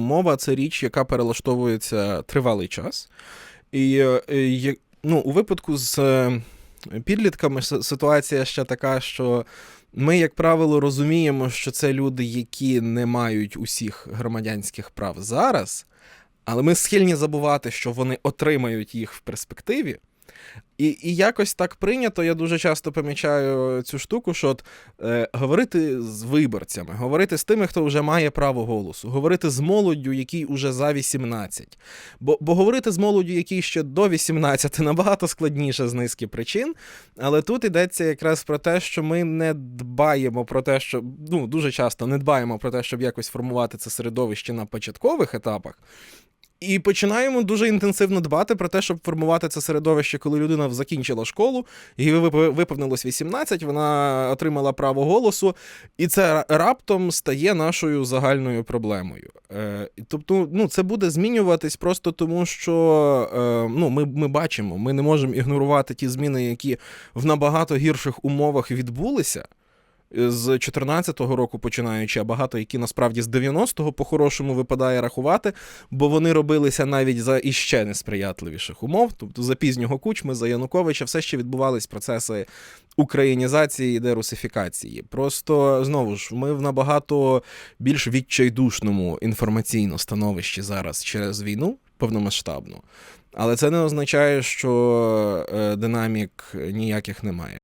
Мова це річ, яка перелаштовується тривалий час. І е, е, ну, у випадку з е, підлітками ситуація ще така, що ми, як правило, розуміємо, що це люди, які не мають усіх громадянських прав зараз, але ми схильні забувати, що вони отримають їх в перспективі. І, і якось так прийнято, я дуже часто помічаю цю штуку, що от, е, говорити з виборцями, говорити з тими, хто вже має право голосу, говорити з молоддю, який уже за 18. Бо, бо говорити з молоддю, який ще до 18, набагато складніше з низки причин. Але тут йдеться якраз про те, що ми не дбаємо про те, що ну дуже часто не дбаємо про те, щоб якось формувати це середовище на початкових етапах. І починаємо дуже інтенсивно дбати про те, щоб формувати це середовище, коли людина закінчила школу, їй вип- виповнилось 18, вона отримала право голосу, і це раптом стає нашою загальною проблемою. Е, тобто, ну, це буде змінюватись просто тому, що е, ну, ми, ми бачимо, ми не можемо ігнорувати ті зміни, які в набагато гірших умовах відбулися. З 14-го року починаючи, а багато які насправді з 90-го по-хорошому випадає рахувати, бо вони робилися навіть за іще несприятливіших умов. Тобто за пізнього кучми, за Януковича, все ще відбувались процеси українізації і дерусифікації. Просто знову ж ми в набагато більш відчайдушному інформаційно становищі зараз через війну повномасштабну. Але це не означає, що е, динамік ніяких немає.